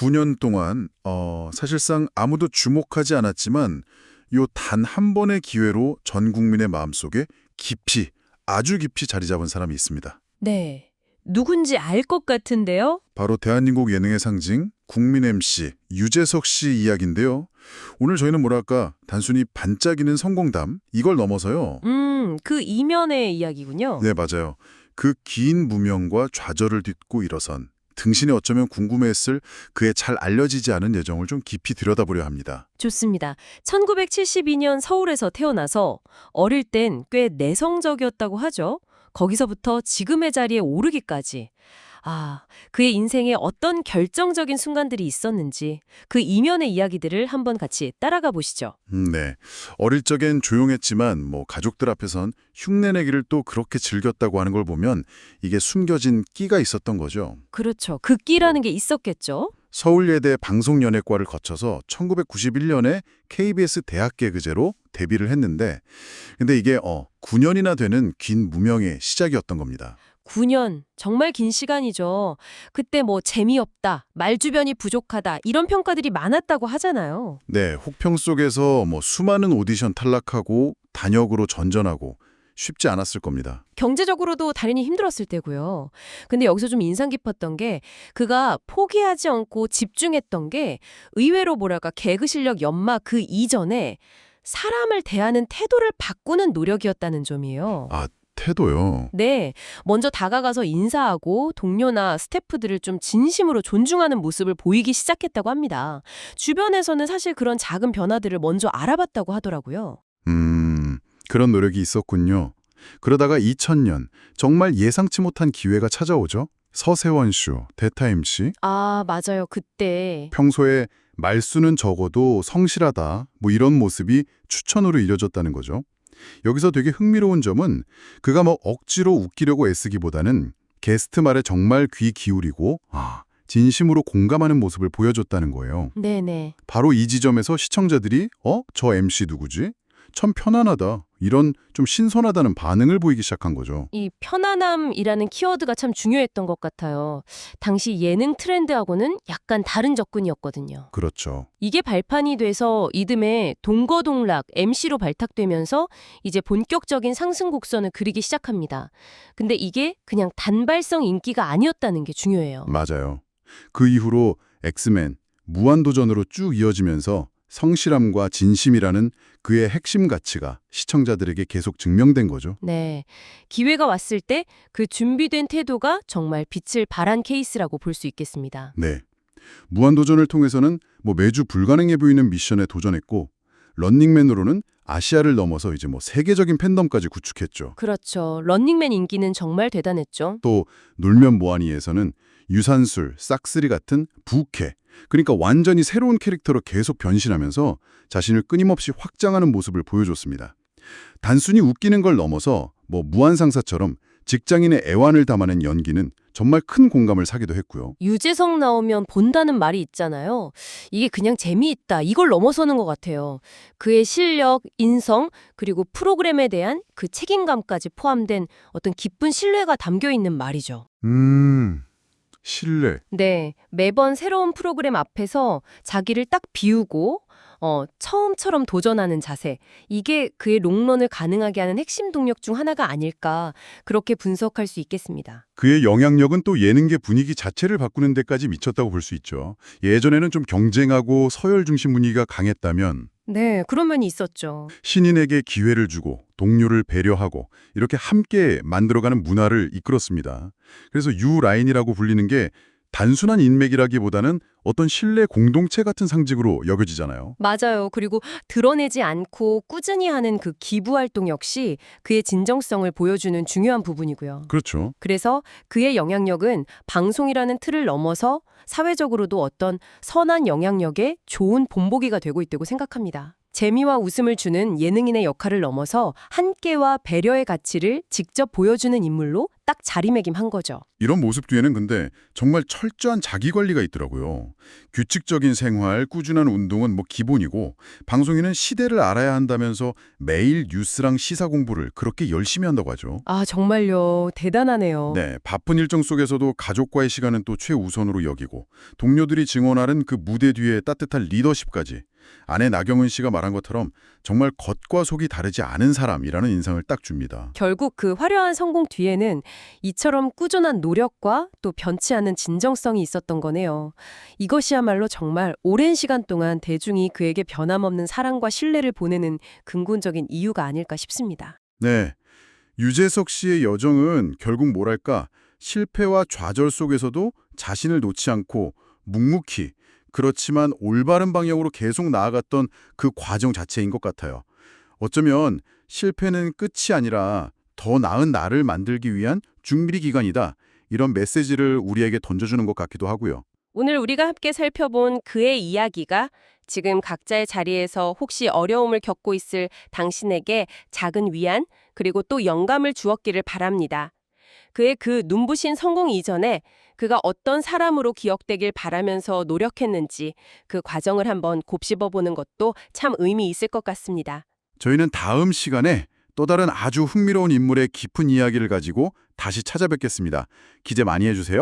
9년 동안 어, 사실상 아무도 주목하지 않았지만 요 단 한 번의 기회로 전 국민의 마음속에 깊이 아주 깊이 자리 잡은 사람이 있습니다. 네. 누군지 알 것 같은데요? 바로 대한민국 예능의 상징 국민 MC 유재석 씨 이야기인데요. 오늘 저희는 뭐랄까 단순히 반짝이는 성공담 이걸 넘어서요. 음, 그 이면의 이야기군요. 네 맞아요. 그 긴 무명과 좌절을 딛고 일어선 등신이 어쩌면 궁금해했을 그의 잘 알려지지 않은 여정을 좀 깊이 들여다보려 합니다. 좋습니다. 1972년 서울에서 태어나서 어릴 땐 꽤 내성적이었다고 하죠. 거기서부터 지금의 자리에 오르기까지. 아, 그의 인생에 어떤 결정적인 순간들이 있었는지 그 이면의 이야기들을 한번 같이 따라가 보시죠. 음, 네. 어릴 적엔 조용했지만 뭐 가족들 앞에선 흉내내기를 또 그렇게 즐겼다고 하는 걸 보면 이게 숨겨진 끼가 있었던 거죠. 그렇죠. 그 끼라는 게 있었겠죠. 서울예대 방송연예과를 거쳐서 1991년에 KBS 대학개그제로 데뷔를 했는데 근데 이게 어 9년이나 되는 긴 무명의 시작이었던 겁니다. 9년, 정말 긴 시간이죠. 그때 뭐 재미없다, 말주변이 부족하다 이런 평가들이 많았다고 하잖아요. 네, 혹평 속에서 뭐 수많은 오디션 탈락하고 단역으로 전전하고 쉽지 않았을 겁니다. 경제적으로도 당연히 힘들었을 때고요. 근데 여기서 좀 인상 깊었던 게 그가 포기하지 않고 집중했던 게 의외로 뭐랄까 개그 실력 연마 그 이전에 사람을 대하는 태도를 바꾸는 노력이었다는 점이에요. 아, 태도요. 네, 먼저 다가가서 인사하고 동료나 스태프들을 좀 진심으로 존중하는 모습을 보이기 시작했다고 합니다. 주변에서는 사실 그런 작은 변화들을 먼저 알아봤다고 하더라고요. 음, 그런 노력이 있었군요. 그러다가 2000년 정말 예상치 못한 기회가 찾아오죠. 서세원 쇼, 대타 MC. 아, 맞아요. 그때 평소에 말수는 적어도 성실하다 뭐 이런 모습이 추천으로 이뤄졌다는 거죠. 여기서 되게 흥미로운 점은 그가 뭐 억지로 웃기려고 애쓰기보다는 게스트 말에 정말 귀 기울이고 아, 진심으로 공감하는 모습을 보여줬다는 거예요. 네네. 바로 이 지점에서 시청자들이 어? 저 MC 누구지? 참 편안하다. 이런 좀 신선하다는 반응을 보이기 시작한 거죠. 이 편안함이라는 키워드가 참 중요했던 것 같아요. 당시 예능 트렌드하고는 약간 다른 접근이었거든요. 그렇죠. 이게 발판이 돼서 이듬해 동거동락 MC로 발탁되면서 이제 본격적인 상승 곡선을 그리기 시작합니다. 근데 이게 그냥 단발성 인기가 아니었다는 게 중요해요. 맞아요. 그 이후로 엑스맨, 무한도전으로 쭉 이어지면서 성실함과 진심이라는 그의 핵심 가치가 시청자들에게 계속 증명된 거죠. 네. 기회가 왔을 때 그 준비된 태도가 정말 빛을 발한 케이스라고 볼 수 있겠습니다. 네. 무한도전을 통해서는 뭐 매주 불가능해 보이는 미션에 도전했고 런닝맨으로는 아시아를 넘어서 이제 뭐 세계적인 팬덤까지 구축했죠. 그렇죠. 런닝맨 인기는 정말 대단했죠. 또 놀면 뭐하니에서는 유산술, 싹쓸이 같은 부캐, 그러니까 완전히 새로운 캐릭터로 계속 변신하면서 자신을 끊임없이 확장하는 모습을 보여줬습니다. 단순히 웃기는 걸 넘어서 뭐 무한상사처럼 직장인의 애환을 담아낸 연기는 정말 큰 공감을 사기도 했고요. 유재석 나오면 본다는 말이 있잖아요. 이게 그냥 재미있다. 이걸 넘어서는 것 같아요. 그의 실력, 인성, 그리고 프로그램에 대한 그 책임감까지 포함된 어떤 깊은 신뢰가 담겨 있는 말이죠. 음, 신뢰. 네, 매번 새로운 프로그램 앞에서 자기를 딱 비우고 어, 처음처럼 도전하는 자세. 이게 그의 롱런을 가능하게 하는 핵심 동력 중 하나가 아닐까 그렇게 분석할 수 있겠습니다. 그의 영향력은 또 예능계 분위기 자체를 바꾸는 데까지 미쳤다고 볼 수 있죠. 예전에는 좀 경쟁하고 서열 중심 분위기가 강했다면 네, 그런 면이 있었죠. 신인에게 기회를 주고 동료를 배려하고 이렇게 함께 만들어가는 문화를 이끌었습니다. 그래서 유라인이라고 불리는 게 단순한 인맥이라기보다는 어떤 신뢰 공동체 같은 상징으로 여겨지잖아요. 맞아요. 그리고 드러내지 않고 꾸준히 하는 그 기부 활동 역시 그의 진정성을 보여주는 중요한 부분이고요. 그렇죠. 그래서 그의 영향력은 방송이라는 틀을 넘어서 사회적으로도 어떤 선한 영향력의 좋은 본보기가 되고 있다고 생각합니다. 재미와 웃음을 주는 예능인의 역할을 넘어서 함께와 배려의 가치를 직접 보여주는 인물로 딱 자리매김한 거죠. 이런 모습 뒤에는 근데 정말 철저한 자기관리가 있더라고요. 규칙적인 생활, 꾸준한 운동은 뭐 기본이고 방송인은 시대를 알아야 한다면서 매일 뉴스랑 시사 공부를 그렇게 열심히 한다고 하죠. 아, 정말요. 대단하네요. 네, 바쁜 일정 속에서도 가족과의 시간은 또 최우선으로 여기고 동료들이 증언하는 그 무대 뒤에 따뜻한 리더십까지 아내 나경은 씨가 말한 것처럼 정말 겉과 속이 다르지 않은 사람이라는 인상을 딱 줍니다. 결국 그 화려한 성공 뒤에는 이처럼 꾸준한 노력과 또 변치 않은 진정성이 있었던 거네요. 이것이야말로 정말 오랜 시간 동안 대중이 그에게 변함없는 사랑과 신뢰를 보내는 근본적인 이유가 아닐까 싶습니다. 네, 유재석 씨의 여정은 결국 뭐랄까 실패와 좌절 속에서도 자신을 놓지 않고 묵묵히 그렇지만 올바른 방향으로 계속 나아갔던 그 과정 자체인 것 같아요. 어쩌면 실패는 끝이 아니라 더 나은 나를 만들기 위한 준비 기간이다. 이런 메시지를 우리에게 던져주는 것 같기도 하고요. 오늘 우리가 함께 살펴본 그의 이야기가 지금 각자의 자리에서 혹시 어려움을 겪고 있을 당신에게 작은 위안 그리고 또 영감을 주었기를 바랍니다. 그의 그 눈부신 성공 이전에 그가 어떤 사람으로 기억되길 바라면서 노력했는지 그 과정을 한번 곱씹어 보는 것도 참 의미 있을 것 같습니다. 저희는 다음 시간에 또 다른 아주 흥미로운 인물의 깊은 이야기를 가지고 다시 찾아뵙겠습니다. 기대 많이 해주세요.